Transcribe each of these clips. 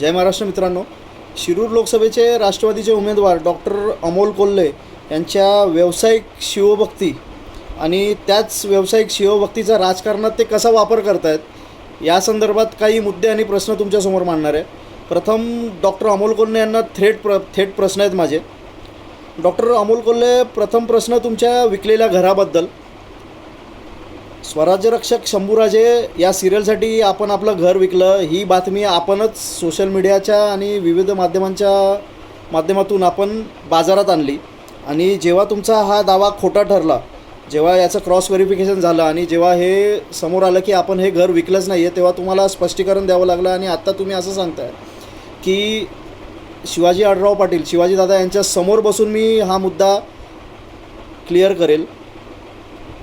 जय महाराष्ट्र मित्रांनो. शिरूर लोकसभेचे राष्ट्रवादीचे उमेदवार डॉक्टर अमोल कोल्हे यांच्या व्यावसायिक शिवभक्ती आणि त्याच व्यावसायिक शिवभक्तीचा राजकारणात ते कसा वापर करतायत या संदर्भात काही मुद्दे आणि प्रश्न तुमच्यासमोर मांडणार आहे. प्रथम डॉक्टर अमोल कोल्हे यांना थेट प्र थेट प्रश्न आहेत माझे. डॉक्टर अमोल कोल्हे प्रथम प्रश्न तुमच्या विकलेल्या घराबद्दल. स्वराज्यरक्षक शंभूराजे या सिरियलसाठी आपण आपलं घर विकलं. ही बातमी आपणच सोशल मीडियाच्या आणि विविध माध्यमांच्या माध्यमातून आपण बाजारात आणली. आणि जेव्हा तुमचा हा दावा खोटा ठरला जेव्हा याचं क्रॉस व्हेरिफिकेशन झालं आणि जेव्हा हे समोर आलं की आपण हे घर विकलंच नाही आहे तेव्हा तुम्हाला स्पष्टीकरण द्यावं लागलं आणि आत्ता तुम्ही असं सांगताय की शिवाजी आडराव पाटील शिवाजीदादा यांच्या समोर बसून मी हा मुद्दा क्लिअर करेल.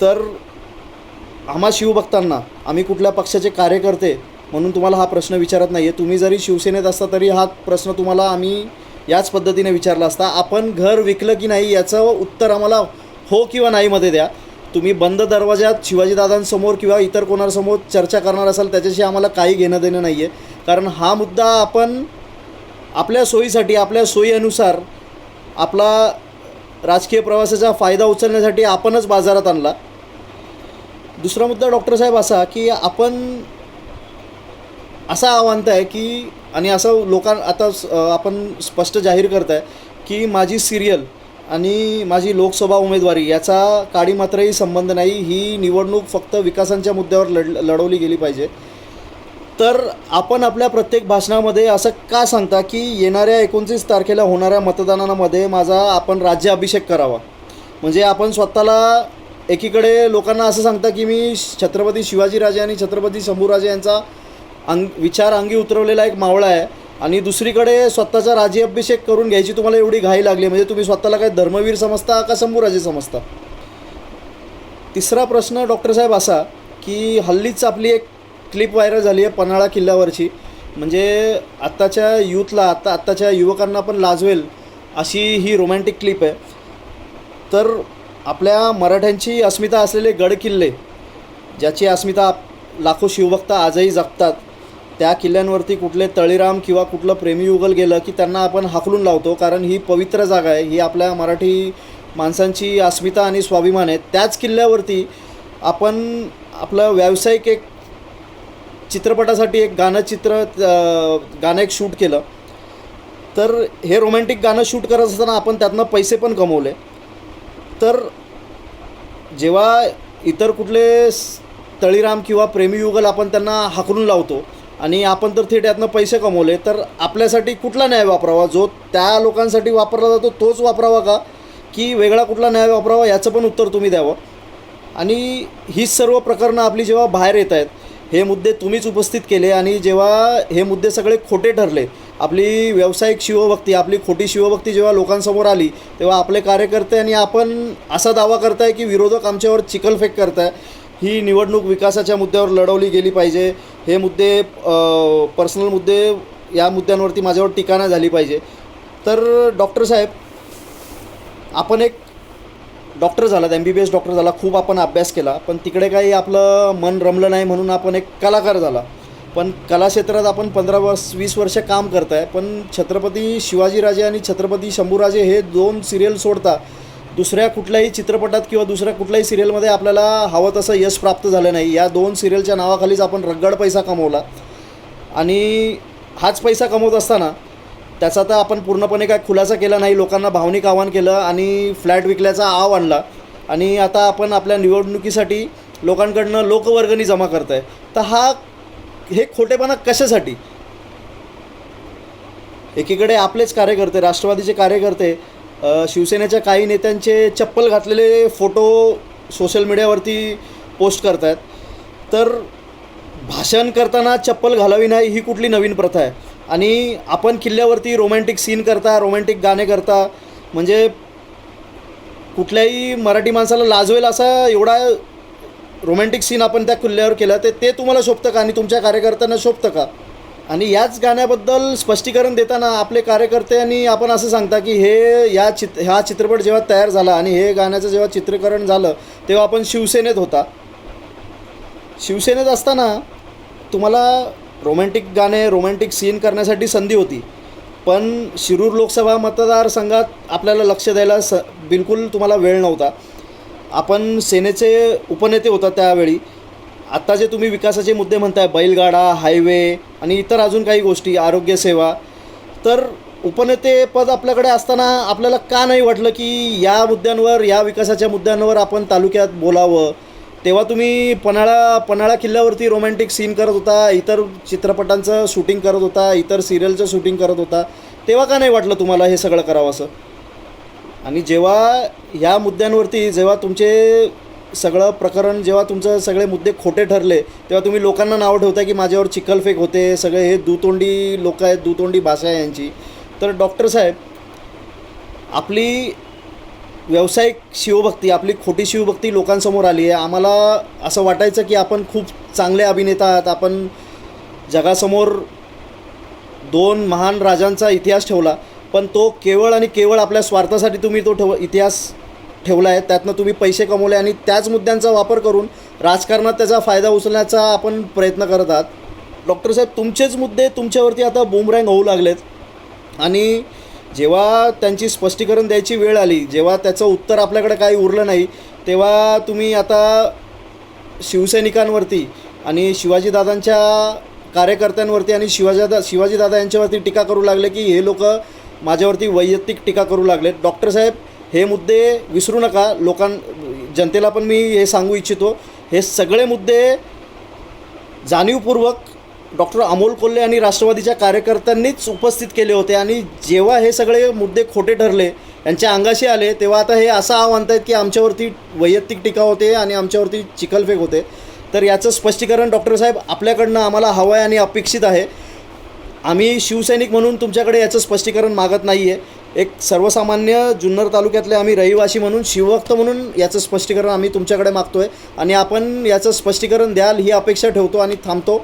तर आम्हा शिवभक्तांना आम्ही कुठल्या पक्षाचे कार्यकर्ते म्हणून तुम्हाला हा प्रश्न विचारत नाही आहे तुम्ही जरी शिवसेनेत असता तरी हा प्रश्न तुम्हाला आम्ही याच पद्धतीने विचारला असता. आपण घर विकलं की नाही याचं उत्तर आम्हाला हो किंवा नाहीमध्ये द्या. तुम्ही बंद दरवाजात शिवाजीदादांसमोर किंवा इतर कोणासमोर चर्चा करणार असाल त्याच्याशी आम्हाला काही घेणं देणं नाही आहे कारण हा मुद्दा आपण आपल्या सोयीसाठी आपल्या सोयीनुसार आपला राजकीय प्रवासाचा फायदा उचलण्यासाठी आपणच बाजारात आणला. दुसरा मुद्दा डॉक्टर साहेब असा की आपण असा आव्हान आहे की आणि असं लोकां आता आपण स्पष्ट जाहीर करताय की माझी सिरियल आणि माझी लोकसभा उमेदवारी याचा काळी मात्रही संबंध नाही. ही निवडणूक फक्त विकासांच्या मुद्द्यावर लढ लढवली गेली पाहिजे. तर आपण आपल्या प्रत्येक भाषणामध्ये असं का सांगता की येणाऱ्या एकोणतीस तारखेला होणाऱ्या मतदानामध्ये माझा आपण राज्याभिषेक करावा. म्हणजे आपण स्वतःला एकीकडे लोकांना असं सांगता की मी छत्रपती शिवाजीराजे आणि छत्रपती शंभूराजे यांचा अंग विचार अंगी उतरवलेला एक मावळा आहे. आणि दुसरीकडे स्वतःचा राज्याभिषेक करून घ्यायची तुम्हाला एवढी घाई लागली म्हणजे तुम्ही स्वतःला काय धर्मवीर समजता का शंभूराजे समजता? तिसरा प्रश्न डॉक्टर साहेब असा की हल्लीच आपली एक क्लिप व्हायरल झाली आहे पन्हाळा किल्ल्यावरची. म्हणजे आत्ताच्या यूथला आत्ता आत्ताच्या युवकांना पण लाजवेल अशी ही रोमॅन्टिक क्लिप आहे. तर आपल्या मराठ्यांची अस्मिता असलेले गड किल्ले ज्याची अस्मिता लाखो शिवभक्त आजही जगतात त्या किल्ल्यांवरती कुठले तळीराम किंवा कुठलं प्रेमीयुगल गेलं की त्यांना आपण हाकलून लावतो कारण ही पवित्र जागा आहे ही आपल्या मराठी माणसांची अस्मिता आणि स्वाभिमान आहे. त्याच किल्ल्यावरती आपण आपलं व्यावसायिक एक चित्रपटासाठी एक गाणं चित्र गाणं एक शूट केलं. तर हे रोमॅन्टिक गाणं शूट करत असताना आपण त्यातनं पैसे पण कमवले. तर जेव्हा इतर कुठले स- तळीराम किंवा प्रेमीयुगल आपण त्यांना हाकलून लावतो आणि आपण तर थेट यातनं पैसे कमवले तर आपल्यासाठी कुठला न्याय वापरावा? जो त्या लोकांसाठी वापरला जातो तोच वापरावा का? की वेगळा कुठला न्याय वापरावा? याचं पण उत्तर तुम्ही द्यावं. आणि हीच सर्व प्रकरणं आपली जेव्हा बाहेर येत आहेत हे मुद्दे तुम्हीच उपस्थित केले आणि जेव्हा हे मुद्दे सगळे खोटे ठरले आपली व्यावसायिक शिवभक्ती आपली खोटी शिवभक्ती जेव्हा लोकांसमोर आली तेव्हा आपले कार्यकर्ते आणि आपण असा दावा करताय की विरोधक आमच्यावर चिखलफेक करताय. ही निवडणूक विकासाच्या मुद्द्यावर लढवली गेली पाहिजे. हे मुद्दे पर्सनल मुद्दे या मुद्द्यांवरती माझ्यावर टीका नाही झाली पाहिजे. तर डॉक्टर साहेब आपण एक डॉक्टर झालात M B B S doctor झाला खूप आपण अभ्यास केला पण तिकडे काही आपलं मन रमलं नाही म्हणून आपण एक कलाकार झाला. पण कला क्षेत्रात आपण पंधरा वर्ष वीस वर्ष काम करताय पण छत्रपती शिवाजीराजे आणि छत्रपती शंभूराजे हे दोन सिरियल सोडता दुसऱ्या कुठल्याही चित्रपटात किंवा दुसऱ्या कुठल्याही सिरियलमध्ये आपल्याला हवं तसं यश प्राप्त झालं नाही. या दोन सिरियलच्या नावाखालीच आपण रगड पैसा कमवला. आणि हाच पैसा कमवत असताना त्याचा तर आपण पूर्णपणे काय खुलासा केला नाही. लोकांना भावनिक आव्हान केलं आणि फ्लॅट विकल्याचा आव आणला. आणि आता आपण आपल्या निवडणुकीसाठी लोकांकडनं लोकवर्गणी जमा करत आहे तर हा हे खोटेपणा कशासाठी? एकीकडे आपलेच कार्यकर्ते राष्ट्रवादीचे कार्यकर्ते शिवसेनेच्या काही नेत्यांचे चप्पल घातलेले फोटो सोशल मीडियावरती पोस्ट करत आहेत तर भाषण करताना चप्पल घालावी नाही ही कुठली नवीन प्रथा आहे? आणि आपण किल्ल्यावरती रोमॅन्टिक सीन करता रोमॅन्टिक गाणे करता म्हणजे कुठल्याही मराठी माणसाला लाजवेल असा एवढा रोमॅन्टिक सीन आपण त्या किल्ल्यावर केला ते ते तुम्हाला शोभतं का आणि तुमच्या कार्यकर्त्यांना शोभतं का? आणि याच गाण्याबद्दल स्पष्टीकरण देताना आपले कार्यकर्ते आणि आपण असं सांगता की हे या चित हा चित्रपट जेव्हा तयार झाला आणि हे गाण्याचं जेव्हा चित्रीकरण झालं तेव्हा आपण शिवसेनेत होता. शिवसेनेत असताना तुम्हाला रोमॅन्टिक गाणे रोमॅन्टिक सीन करण्यासाठी संधी होती. पण शिरूर लोकसभा मतदारसंघात आपल्याला लक्ष द्यायला स बिलकुल तुम्हाला वेळ नव्हता. आपण सेनेचे उपनेते होता त्यावेळी. आत्ता जे तुम्ही विकासाचे मुद्दे म्हणताय बैलगाडा हायवे आणि इतर अजून काही गोष्टी आरोग्यसेवा तर उपनेतेपद आपल्याकडे असताना आपल्याला का नाही वाटलं की या मुद्द्यांवर या विकासाच्या मुद्द्यांवर आपण तालुक्यात बोलावं? तेव्हा तुम्ही पन्हाळा पन्हाळा किल्ल्यावरती रोमॅन्टिक सीन करत होता इतर चित्रपटांचं शूटिंग करत होता इतर सिरियलचं शूटिंग करत होता तेव्हा का नाही वाटलं तुम्हाला हे सगळं करावं असं? आणि जेव्हा ह्या मुद्द्यांवरती जेव्हा तुमचे सगळं प्रकरण जेव्हा तुमचं सगळे मुद्दे खोटे ठरले तेव्हा तुम्ही लोकांना नावं ठेवता की माझ्यावर चिखलफेक होते सगळे हे दुतोंडी लोक आहेत दुतोंडी भाषा आहे यांची. तर डॉक्टर साहेब आपली व्यावसायिक शिवभक्ती आपली खोटी शिवभक्ती लोकांसमोर आली आहे. आम्हाला असं वाटायचं की आपण खूप चांगले अभिनेता आहात. आपण जगासमोर दोन महान राजांचा इतिहास ठेवला पण तो केवळ आणि केवळ आपल्या स्वार्थासाठी तुम्ही तो ठेव इतिहास ठेवला आहे. त्यातनं तुम्ही पैसे कमवले आणि त्याच मुद्द्यांचा वापर करून राजकारणात त्याचा फायदा उचलण्याचा आपण प्रयत्न करत आहात. डॉक्टर साहेब तुमचेच मुद्दे तुमच्यावरती आता बुमरँग होऊ लागलेत. आणि जेव्हा त्यांची स्पष्टीकरण द्यायची वेळ आली जेव्हा त्याचं उत्तर आपल्याकडे काही उरलं नाही तेव्हा तुम्ही आता शिवसैनिकांवरती आणि शिवाजीदादांच्या कार्यकर्त्यांवरती आणि शिवाजीदा शिवाजीदादा यांच्यावरती टीका करू लागले की हे लोक माझ्यावरती वैयक्तिक टीका करू लागले डॉक्टर साहेब हे मुद्दे विसरू नका. लोकां जनतेला पण मी हे सांगू इच्छितो. हे सगळे मुद्दे जाणीवपूर्वक डॉक्टर अमोल कोल्हे आणि राष्ट्रवादीच्या कार्यकर्त्यांनीच उपस्थित केले होते आणि जेव्हा हे सगळे मुद्दे खोटे ठरले यांच्या अंगाशी आले तेव्हा आता हे असं आव आहेत की आमच्यावरती वैयक्तिक टीका होते आणि आमच्यावरती चिखलफेक होते. तर याचं स्पष्टीकरण डॉक्टर साहेब आपल्याकडनं आम्हाला हवं आहे आणि अपेक्षित आहे. आम्ही शिवसैनिक म्हणून तुमच्याकडे याचं स्पष्टीकरण मागत नाही आहे एक सर्वसामान्य जुन्नर तालुक्यातले आम्ही रहिवासी म्हणून शिवभक्त म्हणून याचं स्पष्टीकरण आम्ही तुमच्याकडे मागतो आहे आणि आपण याचं स्पष्टीकरण द्याल ही अपेक्षा ठेवतो आणि थांबतो.